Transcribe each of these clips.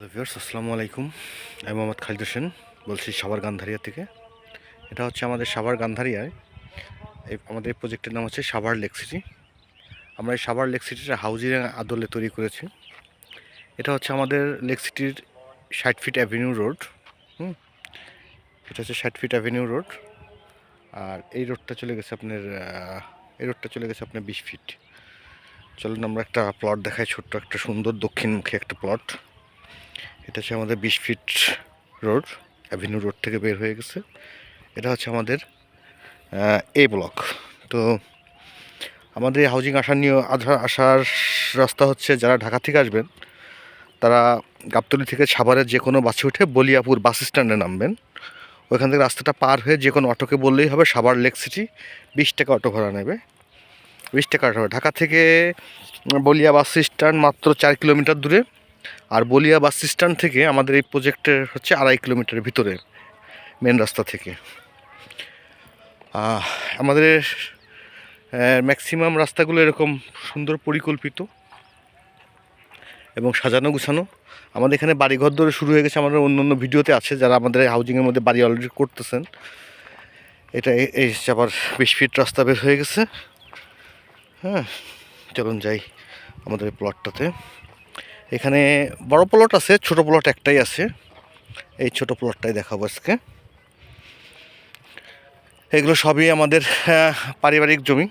Viewers আসসালামু আলাইকুম। আমি মোহাম্মদ খালিদ হোসেন, বলছি সাভার গান্ধারিয়া থেকে। এটা হচ্ছে আমাদের সাভার গান্ধারিয়ায়। এই আমাদের এই প্রজেক্টের নাম হচ্ছে সাভার লেক সিটি। আমরা এই সাভার লেক সিটিটা হাউজিং আদলে তৈরি করেছি। এটা হচ্ছে আমাদের লেক সিটির ষাট ফিট অ্যাভিনিউ রোড। হুম? এটা হচ্ছে ষাট ফিট অ্যাভিনিউ রোড। আর এই রোডটা চলে গেছে আপনার এই রোডটা চলে গেছে আপনার বিশ ফিট। চলুন আমরা একটা প্লট দেখাই, ছোট্ট একটা সুন্দর দক্ষিণমুখী একটা প্লট এটা হচ্ছে আমাদের বিশ ফিট রোড, অ্যাভিনিউ রোড থেকে বের হয়ে গেছে। এটা হচ্ছে আমাদের এ ব্লক। তো আমাদের হাউজিং আসার নিয়ে আসার রাস্তা হচ্ছে যারা ঢাকা থেকে আসবেন, তারা গাবতলি থেকে সাভারের যে কোনো বাসে উঠে বলিয়াপুর বাস স্ট্যান্ডে নামবেন। ওইখান থেকে রাস্তাটা পার হয়ে যে কোনো অটোকে বললেই হবে, সাভার লেক সিটি বিশ টাকা অটো ভাড়া নেবে। বিশ টাকা অটো। ঢাকা থেকে বলিয়া বাস স্ট্যান্ড মাত্র চার কিলোমিটার দূরে। আর বলিয়া বাস স্ট্যান্ড থেকে আমাদের এই প্রজেক্টের হচ্ছে আড়াই কিলোমিটারের ভিতরে মেন রাস্তা থেকে। আমাদের ম্যাক্সিমাম রাস্তাগুলো এরকম সুন্দর পরিকল্পিত এবং সাজানো গুছানো। আমাদের এখানে বাড়িঘর ধরে শুরু হয়ে গেছে, আমাদের অন্য অন্য ভিডিওতে আছে, যারা আমাদের হাউজিংয়ের মধ্যে বাড়ি অলরেডি করতেছেন। এটা এই আবার বিশ ফিট রাস্তা বের হয়ে গেছে। হ্যাঁ চলুন যাই আমাদের প্লটটাতে এখানে বড় প্লট আছে, ছোট প্লট একটাই আছে। এই ছোট প্লটটাই দেখাবো আজকে। এগুলো সবই আমাদের পারিবারিক জমি,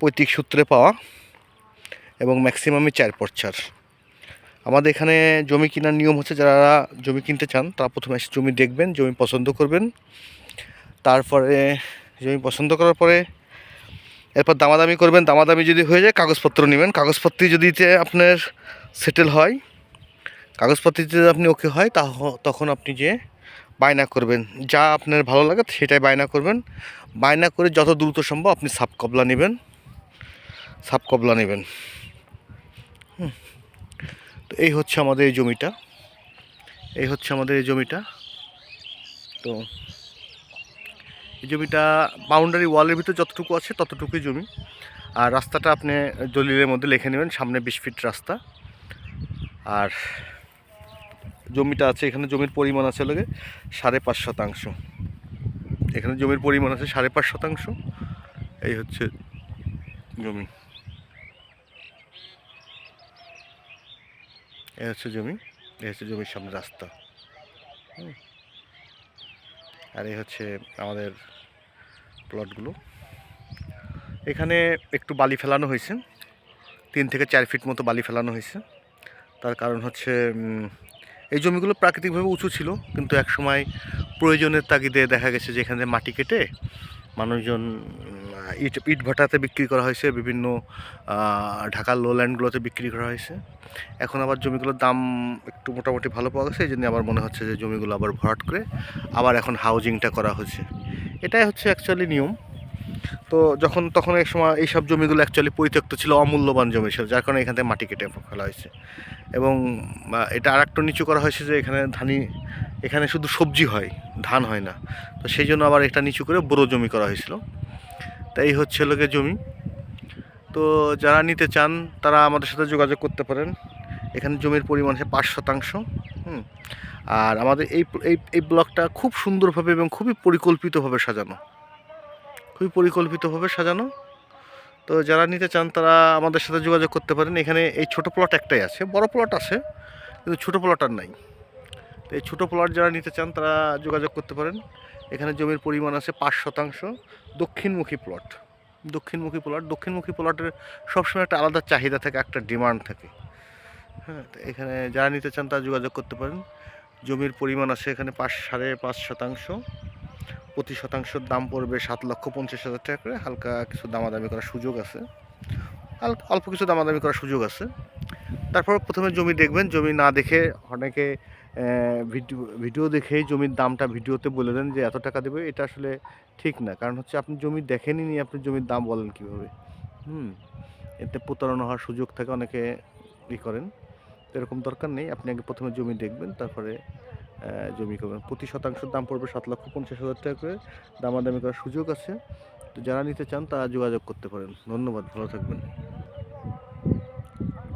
পৈতৃক সূত্রে পাওয়া এবং ম্যাক্সিমামই চার পর্চার আমাদের এখানে জমি কেনার নিয়ম হচ্ছে, যারা জমি কিনতে চান, তারা প্রথমে জমি দেখবেন, জমি পছন্দ করবেন। তারপরে জমি পছন্দ করার পরে এরপর দামাদামি করবেন, দামাদামি যদি হয়ে যায়, কাগজপত্র নেবেন। কাগজপত্র যদি তে আপনার সেটেল হয় কাগজপত্রতে যদি আপনি ওকে হয়, তাহ- তখন আপনি যে বায়না করবেন, যা আপনার ভালো লাগে সেটাই বায়না করবেন। বায়না করে যত দ্রুত সম্ভব আপনি সাপ কবলা নেবেন সাপ কবলা নেবেন তো এই হচ্ছে আমাদের এই জমিটা। এই হচ্ছে আমাদের এই জমিটা। তো এই জমিটা বাউন্ডারি ওয়ালের ভিতর যতটুকু আছে ততটুকুই জমি। আর রাস্তাটা আপনি দলিলের মধ্যে লিখে নেবেন, সামনে বিশ ফিট রাস্তা। আর জমিটা আছে, এখানে জমির পরিমাণ আছে লাগে সাড়ে পাঁচ শতাংশ। এখানে জমির পরিমাণ আছে সাড়ে পাঁচ শতাংশ। এই হচ্ছে জমি। এই হচ্ছে জমি, এই হচ্ছে জমির সামনে রাস্তা। হুম। আর এই হচ্ছে আমাদের প্লটগুলো এখানে একটু বালি ফেলানো হয়েছে। তিন থেকে চার ফিট মতো বালি ফেলানো হয়েছে। তার কারণ হচ্ছে এই জমিগুলো প্রাকৃতিকভাবে উঁচু ছিল, কিন্তু এক সময় প্রয়োজনের তাগিদে দেখা গেছে যে এখানে মাটি কেটে মানুষজন ইট ইট ভাটাতে বিক্রি করা হয়েছে, বিভিন্ন ঢাকার লো ল্যান্ডগুলোতে বিক্রি করা হয়েছে। এখন আবার জমিগুলোর দাম একটু মোটামুটি ভালো পাওয়া গেছে, এই জন্য আবার মনে হচ্ছে যে জমিগুলো আবার ভরাট করে আবার এখন হাউজিংটা করা হয়েছে। এটাই হচ্ছে অ্যাকচুয়ালি নিয়ম। তো যখন, তখন এক সময় এইসব জমিগুলো অ্যাকচুয়ালি পরিত্যক্ত ছিল, অমূল্যবান জমি ছিল, যার কারণে এখান থেকে মাটি কেটে ফেলা হয়েছে। এবং এটা আর একটু নিচু করা হয়েছে যে এখানে ধানি এখানে শুধু সবজি হয়, ধান হয় না। তো সেই জন্য আবার এটা নিচু করে বড়ো জমি করা হয়েছিল। তো এই হচ্ছে লোকের জমি। তো যারা নিতে চান, তারা আমাদের সাথে যোগাযোগ করতে পারেন। এখানে জমির পরিমাণ আছে পাঁচ শতাংশ, হুম। আর আমাদের এই এই ব্লকটা খুব সুন্দরভাবে এবং খুবই পরিকল্পিতভাবে সাজানো। খুবই পরিকল্পিতভাবে সাজানো। তো যারা নিতে চান তারা আমাদের সাথে যোগাযোগ করতে পারেন। এখানে এই ছোট প্লট একটাই আছে। বড় প্লট আছে, কিন্তু ছোট প্লট আর নাই। তো এই ছোটো প্লট যারা নিতে চান তারা যোগাযোগ করতে পারেন। এখানে জমির পরিমাণ আছে পাঁচ শতাংশ। দক্ষিণমুখী প্লট দক্ষিণমুখী প্লট দক্ষিণমুখী প্লটের সবসময় একটা আলাদা চাহিদা থাকে, একটা ডিমান্ড থাকে। হ্যাঁ এখানে যারা নিতে চান তারা যোগাযোগ করতে পারেন। জমির পরিমাণ আছে এখানে পাঁচ সাড়ে পাঁচ শতাংশ। প্রতি শতাংশের দাম পড়বে সাত লক্ষ পঞ্চাশ হাজার টাকা করে। হালকা কিছু দামাদামি করার সুযোগ আছে। অল্প কিছু দামাদামি করার সুযোগ আছে। তারপর প্রথমে জমি দেখবেন। জমি না দেখে অনেকে ভিডিও ভিডিও দেখেই জমির দামটা ভিডিওতে বলে দেন যে এত টাকা দেবে। এটা আসলে ঠিক না। কারণ হচ্ছে আপনি জমি দেখেনি নিয়ে আপনি জমির দাম বলেন কীভাবে? হুম, এতে প্রতারণা হওয়ার সুযোগ থাকে, অনেকে ই করেন। এরকম দরকার নেই। আপনি আগে প্রথমে জমি দেখবেন, তারপরে জমি করবেন। প্রতি শতাংশ দাম পড়বে সাত লক্ষ পঞ্চাশ হাজার টাকা করে। দামাদামি করার সুযোগ আছে। তো যারা নিতে চান তারা যোগাযোগ করতে পারেন। ধন্যবাদ, ভালো থাকবেন।